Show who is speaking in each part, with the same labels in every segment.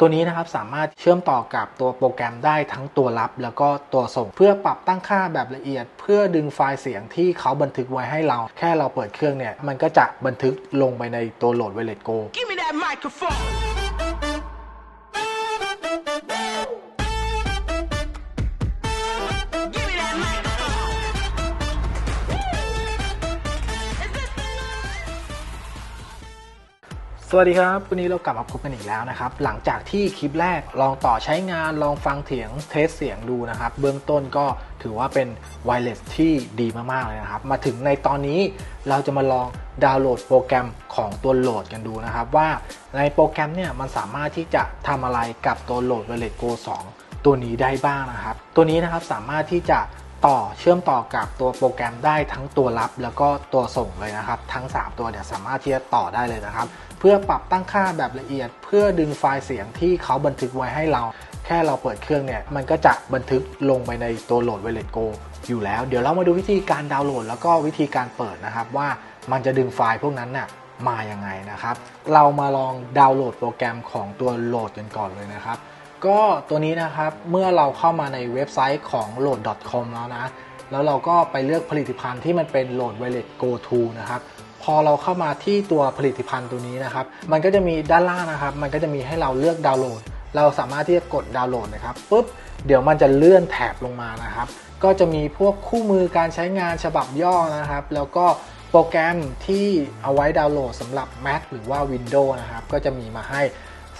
Speaker 1: ตัวนี้นะครับสามารถเชื่อมต่อกับตัวโปรแกรมได้ทั้งตัวรับ แล้วก็ตัวส่ง เพื่อปรับตั้งค่าแบบละเอียด เพื่อดึงไฟล์เสียงที่เขาบันทึกไว้ให้เรา แค่เราเปิดเครื่องเนี่ยมันก็จะบันทึกลงไปในตัวโหลดเวเลตโก
Speaker 2: Give me that microphone.
Speaker 1: สวัสดีครับวันนี้เรากลับมาพบกันอีกแล้วนะครับ หลังจากที่คลิปแรกลองต่อใช้งานลองฟังเสียงเทสเสียงดูนะครับ เบื้องต้นก็ถือว่าเป็นไวเลสที่ดีมาก ๆ เลยนะครับ มาถึงในตอนนี้เราจะมาลองดาวน์โหลดโปรแกรมของตัวโหลดกันดูนะครับ ว่าในโปรแกรมเนี่ยมันสามารถที่จะทำอะไรกับตัวโหลด w i r e l e s Go 2ตัวนี้ได้บ้างนะครับ ตัวนี้นะครับสามารถที่จะต่อเชื่อมต่อกับตัวโปรแกรมได้ทั้งตัวรับ แล้วก็ตัวส่งเลยนะครับ ทั้ง 3 ตัวเนี่ยสามารถที่จะต่อได้เลยนะครับ พื่อปรับตั้งค่าแบบละเอียด เพื่อดึงไฟล์เสียงที่เขาบันทึกไว้ให้เรา แค่เราเปิดเครื่องเนี่ย มันก็จะบันทึกลงไปในตัวโหลด w i r e l e s Go อยู่แล้ว เดี๋ยวเรามาดูวิธีการดาวน์โหลด แล้วก็วิธีการเปิดนะครับว่ามันจะดึงไฟล์พวกนั้นน่ะมายังไงนะครับ เรามาลองดาวน์โหลดโปรแกรมของตัวโหลดกันก่อนเลยนะครับ ก็ตัวนี้นะครับเมื่อเราเข้ามาในเว็บไซต์ของ load.com แล้วนะ แล้วเราก็ไปเลือกผลิตภัณฑ์ที่มันเป็น Load Wallet Go To นะครับ พอเราเข้ามาที่ตัวผลิตภัณฑ์ตัวนี้นะครับ มันก็จะมีด้านล่างนะครับ มันก็จะมีให้เราเลือกดาวน์โหลด เราสามารถที่จะกดดาวน์โหลดนะครับปุ๊บเดี๋ยวมันจะเลื่อนแถบลงมานะครับ ก็จะมีพวกคู่มือการใช้งานฉบับย่อนะครับ แล้วก็โปรแกรมที่เอาไว้ดาวน์โหลดสำหรับ Mac หรือว่า Windows นะครับ ก็จะมีมาให้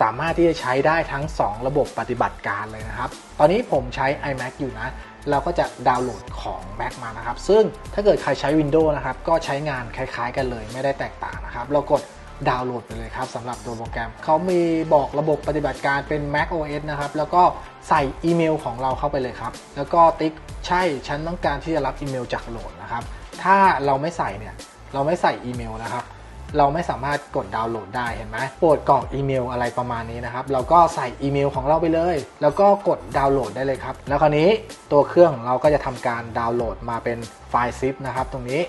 Speaker 1: สามารถที่จะใช้ได้ทั้ง 2 ระบบปฏิบัติการเลยนะครับ ตอนนี้ผมใช้ iMac อยู่นะ เราก็จะดาวน์โหลดของ Mac มานะครับ ซึ่งถ้าเกิดใครใช้ Windows นะครับ ก็ใช้งานคล้ายๆ กันเลย ไม่ได้แตกต่างนะครับ เรากดดาวน์โหลดไปเลยครับสำหรับตัวโปรแกรม เขามีบอกระบบปฏิบัติการเป็น Mac OS นะครับ แล้วก็ใส่อีเมลของเราเข้าไปเลยครับ แล้วก็ติ๊กใช่ฉันต้องการที่จะรับอีเมลจากโหลดนะครับ ถ้าเราไม่ใส่เนี่ยเราไม่ใส่อีเมลนะครับ เราไม่สามารถกดดาวน์โหลดได้เห็นไหมโปรดกรอกอีเมลอะไรประมาณนี้นะครับ เราก็ใส่อีเมลของเราไปเลย แล้วก็กดดาวน์โหลดได้เลยครับ แล้วคราวนี้ตัวเครื่องเราก็จะทำการดาวน์โหลดมาเป็นไฟล์ซิปนะครับตรงนี้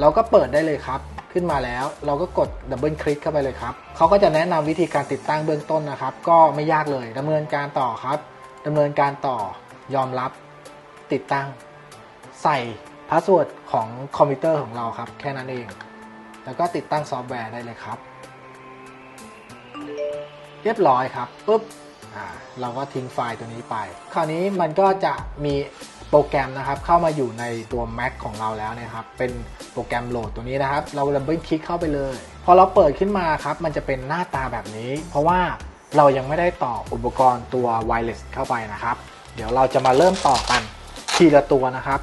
Speaker 1: เราก็เปิดได้เลยครับ ขึ้นมาแล้วเราก็กดดับเบิลคลิกเข้าไปเลยครับเขาก็จะแนะนำวิธีการติดตั้งเบื้องต้นนะครับ ก็ไม่ยากเลยดำเนินการต่อครับดำเนินการต่อยอมรับติดตั้ง ใส่พาสเวิร์ดของคอมพิวเตอร์ของเราครับ แค่นั้นเอง แล้วก็ติดตั้งซอฟต์แวร์ได้เลยครับ เรียบร้อยครับปุ๊บเราก็ทิ้งไฟล์ตัวนี้ไป คราวนี้มันก็จะมีโปรแกรมนะครับเข้ามาอยู่ในตัว Mac ของเราแล้วนะครับ เป็นโปรแกรมโหลดตัวนี้นะครับ เราดับเบิลคลิกเข้าไปเลย พอเราเปิดขึ้นมาครับ มันจะเป็นหน้าตาแบบนี้ เพราะว่าเรายังไม่ได้ต่ออุปกรณ์ตัวไวเลสเข้าไปนะครับ เดี๋ยวเราจะมาเริ่มต่อกันทีละตัวนะครับ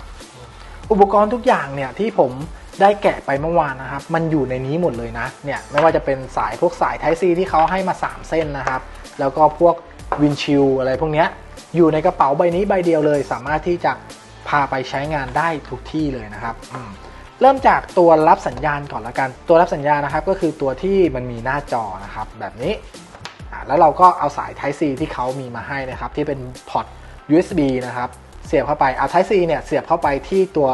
Speaker 1: อุปกรณ์ทุกอย่างเนี่ยที่ผม ได้แกะไปเมื่อวานนะครับ มันอยู่ในนี้หมดเลยนะ เนี่ยไม่ว่าจะเป็นสายพวกสาย Type C ที่เขาให้มา 3 เส้นนะครับ แล้วก็พวกวินชิลอะไรพวกเนี้ยอยู่ในกระเป๋าใบนี้ใบเดียวเลย สามารถที่จะพาไปใช้งานได้ทุกที่เลยนะครับเริ่มจากตัวรับสัญญาณก่อนละกัน ตัวรับสัญญาณนะครับก็คือตัวที่มันมีหน้าจอนะครับ แบบนี้ แล้วเราก็เอาสาย Type C ที่เขามีมาให้นะครับ ที่เป็นพอร์ต USB นะครับ เสียบเข้าไปเอา Type C เนี่ยเสียบเข้าไปที่ตัว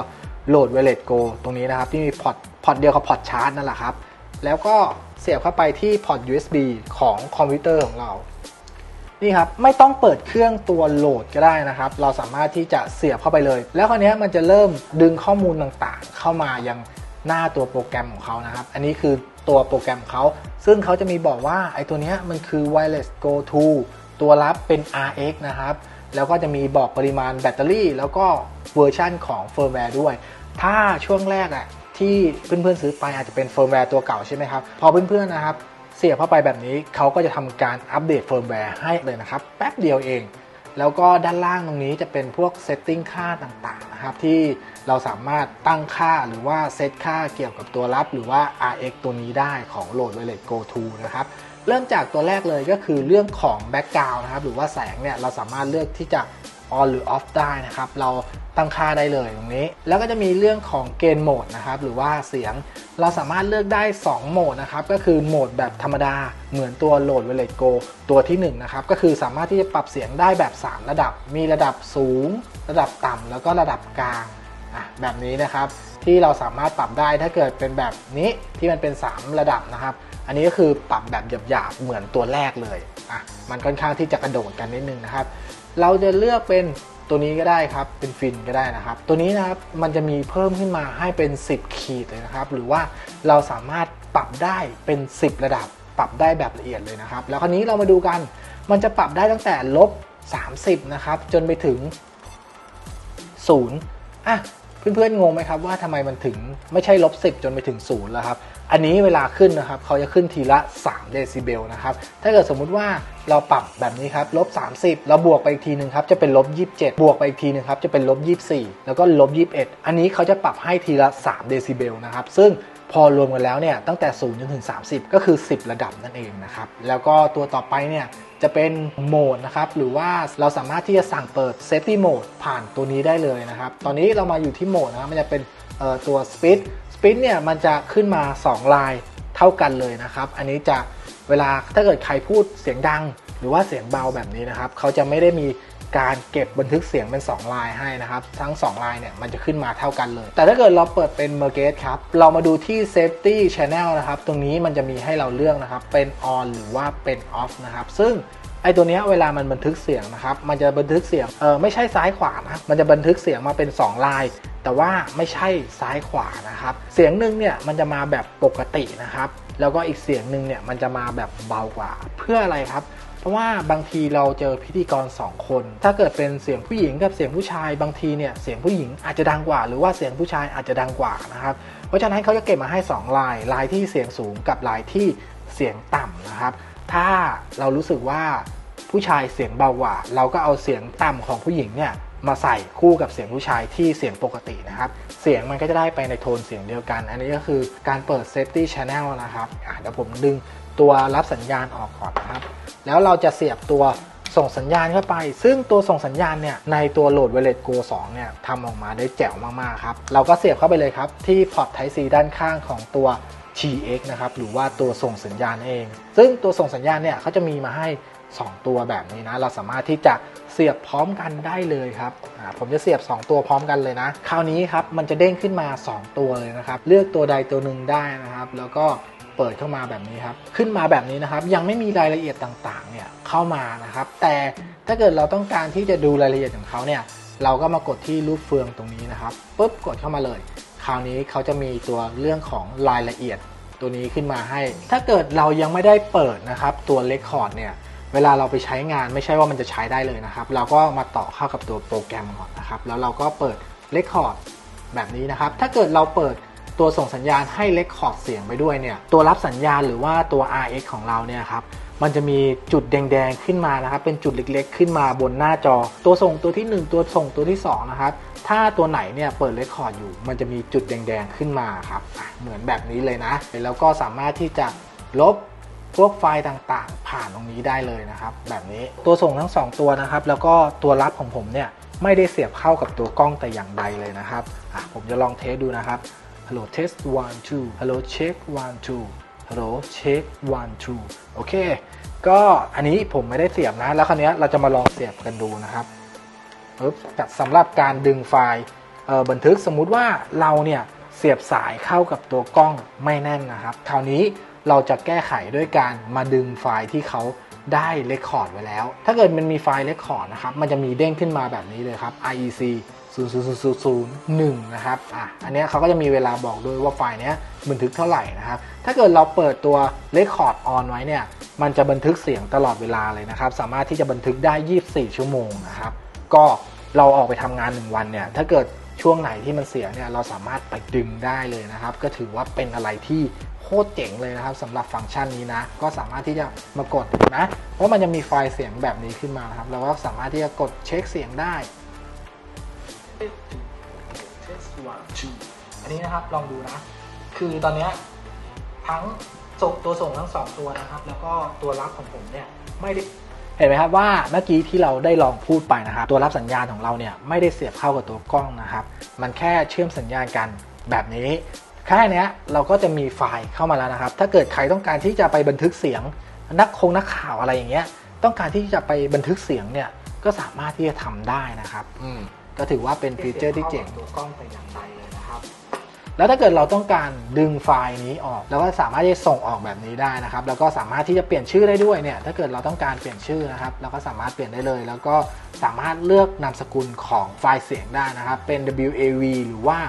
Speaker 1: โหลด w i r e l e s Go ตรงนี้นะครับ ที่มีพอร์ตพอร์ตเดียวกับพอร์ตชาร์จนั่นแหละครับ แล้วก็เสียบเข้าไปที่พอร์ต USB ของคอมพิวเตอร์ของเรา นี่ครับ ไม่ต้องเปิดเครื่องตัวโหลดก็ได้นะครับ เราสามารถที่จะเสียบเข้าไปเลย แล้วคราวนี้มันจะเริ่มดึงข้อมูลต่างๆ เข้ามายังหน้าตัวโปรแกรมของเขานะครับ อันนี้คือตัวโปรแกรมของเขา ซึ่งเขาจะมีบอกว่าไอ้ตัวนี้มันคือ wireless go to ตัวรับเป็น RX นะครับ แล้วก็จะมีบอกปริมาณแบตเตอรี่ แล้วก็เวอร์ชันของเฟิร์มแวร์ด้วย ถ้าช่วงแรกอะที่เพื่อนๆซื้อไปอาจจะเป็นเฟิร์มแวร์ตัวเก่าใช่ไหมครับ พอเพื่อนๆนะครับ เสียบเข้าไปแบบนี้เขาก็จะทำการอัปเดตเฟิร์มแวร์ให้เลยนะครับ แป๊บเดียวเอง แล้วก็ด้านล่างตรงนี้จะเป็นพวกเซตติ้งค่าต่างๆนะครับ ที่เราสามารถตั้งค่าหรือว่าเซตค่าเกี่ยวกับตัวรับ หรือว่า RX ตัวนี้ได้ของ Load Wireless Go To นะครับ เริ่มจากตัวแรกเลยก็คือเรื่องของ Background นะครับหรือว่าแสงเนี่ยเราสามารถเลือกที่จะ on หรือ off ได้นะครับ เราตั้งค่าได้เลยตรงนี้ แล้วก็จะมีเรื่องของเกณฑ์โหมดนะครับ หรือว่าเสียงเราสามารถเลือกได้ 2 โหมดนะครับ ก็คือโหมดแบบธรรมดา เหมือนตัว Load w i r e l e s Go ตัวที่1นะครับ ก็คือสามารถที่จะปรับเสียงได้แบบ 3 ระดับ มีระดับสูง ระดับต่ำแล้วก็ระดับกลางอะแบบนี้นะครับ ที่เราสามารถปรับได้ถ้าเกิดเป็นแบบนี้ที่มันเป็น 3 ระดับนะครับ อันนี้ก็คือปรับแบบหยาบๆเหมือนตัวแรกเลยอะมันค่อนข้างที่จะกระโดดกันนิดนึงนะครับ เราจะเลือกเป็นตัวนี้ก็ได้ครับ เป็นฟินก็ได้นะครับ ตัวนี้นะครับมันจะมีเพิ่มขึ้นมาให้เป็น 10 ขีดเลยนะครับ หรือว่าเราสามารถปรับได้เป็น 10 ระดับ ปรับได้แบบละเอียดเลยนะครับ แล้วคราวนี้เรามาดูกัน มันจะปรับได้ตั้งแต่ลบ 30 นะครับ จนไปถึง 0อะ เพื่อนๆงงไหมครับว่าทำไมมันถึงไม่ใช่ลบ10 จนไปถึง0แล้วครับ อันนี้เวลาขึ้นนะครับเขาจะขึ้นทีละ 3 เดซิเบลนะครับ ถ้าเกิดสมมุติว่าเราปรับแบบนี้ครับลบ30แล้วบวกไปอีกทีหนึ่งครับจะเป็นลบ27 บวกไปอีกทีหนึ่งครับจะเป็นลบ24 แล้วก็ลบ21 อันนี้เขาจะปรับให้ทีละ 3 เดซิเบลนะครับ ซึ่งพอรวมกันแล้วเนี่ยตั้งแต่0จนถึง 30 ก็คือ 10 ระดับนั่นเองนะครับ แล้วก็ตัวต่อไปเนี่ย จะเป็นโหมดนะครับหรือว่าเราสามารถที่จะสั่งเปิด Safety Mode ผ่านตัวนี้ได้เลยนะครับ ตอนนี้เรามาอยู่ที่โหมดนะครับมันจะเป็นตัว Speed Speed เนี่ยมันจะขึ้นมา 2 ลายเท่ากันเลยนะครับ อันนี้จะเวลาถ้าเกิดใครพูดเสียงดัง หรือว่าเสียงเบาแบบนี้นะครับ เขาจะไม่ได้มี การเก็บบันทึกเสียงเป็น 2 ลายให้นะครับ ทั้ง 2 ลายเนี่ยมันจะขึ้นมาเท่ากันเลย แต่ถ้าเกิดเราเปิดเป็น m e r g a t e ครับ เรามาดูที่ Safety Channel นะครับ ตรงนี้มันจะมีให้เราเลือกนะครับ เป็น on หรือว่าเป็น off นะครับ ซึ่งไอตัวเนี้ยเวลามันบันทึกเสียงนะครับ มันจะบันทึกเสียง เออไม่ใช่ซ้ายขวานะ มันจะบันทึกเสียงมาเป็น 2 ลาย แต่ว่าไม่ใช่ซ้ายขวานะครับ เสียงหนึ่งเนี่ยมันจะมาแบบปกตินะครับ แล้วก็อีกเสียงหนึ่งเนี่ยมันจะมาแบบเบากว่า เพื่ออะไรครับ เพราะว่าบางทีเราเจอพิธีกร 2 คน ถ้าเกิดเป็นเสียงผู้หญิงกับเสียงผู้ชายบางทีเนี่ยเสียงผู้หญิงอาจจะดังกว่า หรือว่าเสียงผู้ชายอาจจะดังกว่านะครับเพราะฉะนั้นเขาจะเก็บมาให้ 2 ลายลายที่เสียงสูงกับลายที่เสียงต่ำนะครับ ถ้าเรารู้สึกว่าผู้ชายเสียงเบากว่า เราก็เอาเสียงต่ำของผู้หญิงเนี่ยมาใส่คู่กับเสียงผู้ชายที่เสียงปกตินะครับ เสียงมันก็จะได้ไปในโทนเสียงเดียวกัน อันนี้ก็คือการเปิด safety channel นะครับเดี๋ยวผมดึง ตัวรับสัญญาณออกก่อนนะครับ แล้วเราจะเสียบตัวส่งสัญญาณเข้าไป ซึ่งตัวส่งสัญญาณเนี่ยในตัวโหลด Wireless Go 2 เนี่ยทำออกมาได้แจ๋วมากๆครับ เราก็เสียบเข้าไปเลยครับ ที่พอร์ต Type C ด้านข้างของตัว TX นะครับ หรือว่าตัวส่งสัญญาณเอง ซึ่งตัวส่งสัญญาณเนี่ยเขาจะมีมาให้ 2 ตัวแบบนี้นะ เราสามารถที่จะเสียบพร้อมกันได้เลยครับ ผมจะเสียบ 2 ตัวพร้อมกันเลยนะ คราวนี้ครับมันจะเด้งขึ้นมา 2 ตัวเลยนะครับ เลือกตัวใดตัวหนึ่งได้นะครับ แล้วก็ เปิดเข้ามาแบบนี้ครับ ขึ้นมาแบบนี้นะครับ ยังไม่มีรายละเอียดต่างๆ เนี่ยเข้ามานะครับ แต่ถ้าเกิดเราต้องการที่จะดูรายละเอียดของเขาเนี่ย เราก็มากดที่รูปเฟืองตรงนี้นะครับปุ๊บกดเข้ามาเลย คราวนี้เขาจะมีตัวเรื่องของรายละเอียดตัวนี้ขึ้นมาให้ ถ้าเกิดเรายังไม่ได้เปิดนะครับ ตัวเลคคอร์ดเนี่ยเวลาเราไปใช้งานไม่ใช่ว่ามันจะใช้ได้เลยนะครับ เราก็มาต่อเข้ากับตัวโปรแกรมก่อนนะครับ แล้วเราก็เปิดเลคคอร์ดแบบนี้นะครับ ถ้าเกิดเราเปิด ตัวส่งสัญญาณให้เลคคอร์ดเสียงไปด้วยเนี่ยตัวรับสัญญาณหรือว่าตัว RX ของเราเนี่ยครับมันจะมีจุดแดงๆขึ้นมานะครับ เป็นจุดเล็กๆ ขึ้นมาบนหน้าจอ ตัวส่งตัวที่ 1 ตัวส่งตัวที่ 2 นะครับ ถ้าตัวไหนเนี่ยเปิดเลคคอร์ดอยู่ มันจะมีจุดแดงๆขึ้นมาครับ เหมือนแบบนี้เลยนะ แล้วก็สามารถที่จะลบพวกไฟล์ต่างๆ ผ่านตรงนี้ได้เลยนะครับ แบบนี้ตัวส่งทั้ง 2 ตัวนะครับ แล้วก็ตัวรับของผมเนี่ยไม่ได้เสียบเข้ากับตัวกล้องแต่อย่างใดเลยนะครับผมจะลองเทสดูนะครับ Hello test one two Hello check one two Hello check one two โอเค ก็อันนี้ผมไม่ได้เสียบนะ แล้วคราวนี้เราจะมาลองเสียบกันดูนะครับปึ๊บสำหรับการดึงไฟล์บันทึกสมมุติว่าเราเนี่ยเสียบสายเข้ากับตัวกล้องไม่แน่นนะครับ คราวนี้เราจะแก้ไขด้วยการมาดึงไฟล์ที่เขา ได้เรคคอร์ดไว้แล้ว ถ้าเกิดมันมีไฟล์เรคคอร์ดนะครับ มันจะมีเด้งขึ้นมาแบบนี้เลยครับ IEC 00001 นะครับ อะ อันนี้เขาก็จะมีเวลาบอกด้วยว่าไฟล์นี้บันทึกเท่าไหร่นะครับ ถ้าเกิดเราเปิดตัว Record on ไว้เนี่ย มันจะบันทึกเสียงตลอดเวลาเลยนะครับ สามารถที่จะบันทึกได้ 24 ชั่วโมงนะครับ ก็เราออกไปทำงาน 1 วันเนี่ย ถ้าเกิดช่วงไหนที่มันเสียเนี่ย เราสามารถไปดึงได้เลยนะครับ ก็ถือว่าเป็นอะไรที่ คตรเจ๋งเลยนะครับสำหรับฟังก์ชันนี้นะ ก็สามารถที่จะมากดนะเพราะมันจะมีไฟล์เสียงแบบนี้ขึ้นมานะครับเราก็สามารถที่จะกดเช็คเสียงได้อันนี้นะครับลองดูนะ คือตอนนี้ทั้งส่งตัวส่งทั้งสองตัวนะครับ แล้วก็ตัวรับของผมเนี่ยไม่ได้เห็นไหมครับว่าเมื่อกี้ที่เราได้ลองพูดไปนะครับ ตัวรับสัญญาณของเราเนี่ยไม่ได้เสียบเข้ากับตัวกล้องนะครับ มันแค่เชื่อมสัญญาณกันแบบนี้ แค่เนี้ยเราก็จะมีไฟล์เข้ามาแล้วนะครับ ถ้าเกิดใครต้องการที่จะไปบันทึกเสียง นักคงนักข่าวอะไรอย่างเงี้ย ต้องการที่จะไปบันทึกเสียงเนี่ยก็สามารถที่จะทำได้นะครับอืมก็ถือว่าเป็นฟีเจอร์ที่เจ๋งตัวกล้องแต่อย่างใดเลยนะครับ แล้วถ้าเกิดเราต้องการดึงไฟล์นี้ออกเราก็สามารถที่จะส่งออกแบบนี้ได้นะครับ แล้วก็สามารถที่จะเปลี่ยนชื่อได้ด้วยเนี่ย ถ้าเกิดเราต้องการเปลี่ยนชื่อนะครับ เราก็สามารถเปลี่ยนได้เลย แล้วก็สามารถเลือกนามสกุลของไฟล์เสียงได้นะครับ เป็น WAV หรือว่า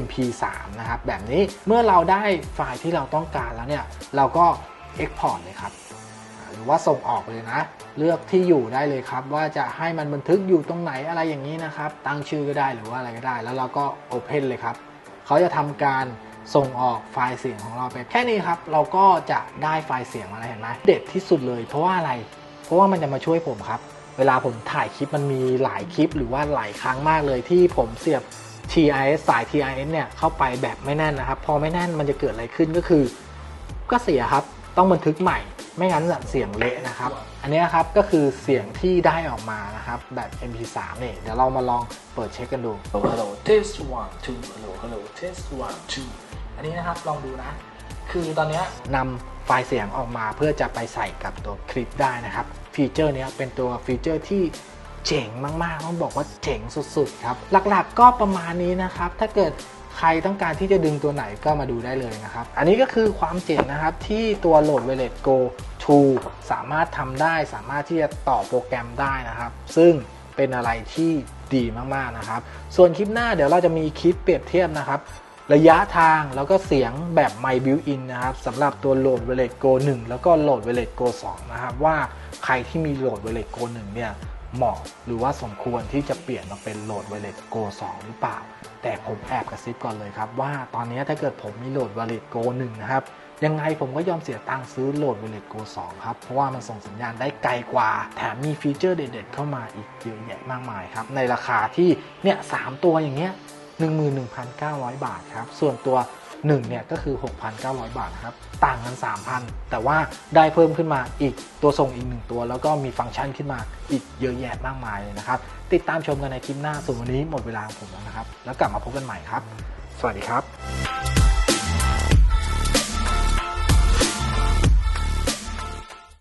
Speaker 1: MP3 นะครับแบบนี้เมื่อเราได้ไฟล์ที่เราต้องการแล้วเนี่ยเราก็ Export เลยครับ หรือว่าส่งออกเลยนะ เลือกที่อยู่ได้เลยครับ ว่าจะให้มันบันทึกอยู่ตรงไหนอะไรอย่างนี้นะครับ ตั้งชื่อก็ได้หรือว่าอะไรก็ได้ แล้วเราก็ Open เลยครับเขาจะทำการส่งออกไฟล์เสียงของเราไปแค่นี้ครับ เราก็จะได้ไฟล์เสียงมาแล้วเห็นไหมเด็ดที่สุดเลย เพราะว่าอะไร เพราะว่ามันจะมาช่วยผมครับ เวลาผมถ่ายคลิปมันมีหลายคลิป หรือว่าหลายครั้งมากเลยที่ผมเสียบ TIS สาย TIS เนี่ยเข้าไปแบบไม่แน่นนะครับ พอไม่แน่นมันจะเกิดอะไรขึ้นก็คือ ก็เสียครับต้องบันทึกใหม่ ไม่งั้นเสียงเละนะครับ อันนี้ครับก็คือเสียงที่ได้ออกมานะครับ แบบ MP3 เนี่ยเดี๋ยวเรามาลองเปิดเช็คกันดู Hello Hello test one two Hello Hello test one two อันนี้นะครับลองดูนะ คือตอนนี้นำไฟล์เสียงออกมาเพื่อจะไปใส่กับตัวคลิปได้นะครับ ฟีเจอร์นี้เป็นตัวฟีเจอร์ที่ จ๋งมากๆต้องบอกว่าเจ๋งสุดๆครับ หลักๆก็ประมาณนี้นะครับ ถ้าเกิดใครต้องการที่จะดึงตัวไหนก็มาดูได้เลยนะครับ อันนี้ก็คือความเจ๋งนะครับที่ตัวโหลด w i l e t Go 2สามารถทำได้สามารถที่จะต่อโปรแกรมได้นะครับ ซึ่งเป็นอะไรที่ดีมากๆนะครับ ส่วนคลิปหน้าเดี๋ยวเราจะมีคลิปเปรียบเทียบนะครับ ระยะทางแล้วก็เสียงแบบ My Built-in นะครับสำหรับตัวโหลด w i l e t Go 1แล้วก็โหลด w i l e t Go 2นะครับว่าใครที่มีโหลด w i l e t Go 1เนี่ย เหมาะหรือว่าสมควรที่จะเปลี่ยนมาเป็นโหลด w i l e t Go 2หรือเปล่า แต่ผมแอบกระซิบก่อนเลยครับ ว่าตอนนี้ถ้าเกิดผมมีโหลด w i l e t Go 1นะครับยังไงผมก็ยอมเสียตังค์ซื้อโหลด w i l e t Go 2ครับ เพราะว่ามันส่งสัญญาณได้ไกลกว่า แถมมีฟีเจอร์เด็ดๆเข้ามาอีกเยอะแยะมากมายครับ ในราคาที่เนี่ยสตัวอย่างเงี้ย11,900 บาทครับ ส่วนตัว 1เนี่ยก็คือ 6,900 บาทครับต่างกัน 3,000 แต่ว่าได้เพิ่มขึ้นมาอีกตัวทรงอีก 1 ตัว แล้วก็มีฟังก์ชันขึ้นมาอีกเยอะแยะมากมายเลยนะครับ ติดตามชมกันในคลิปหน้าส่วนวันนี้หมดเวลาของผมแล้วนะครับ แล้วกลับมาพบกันใหม่ครับ สวัสดีครับ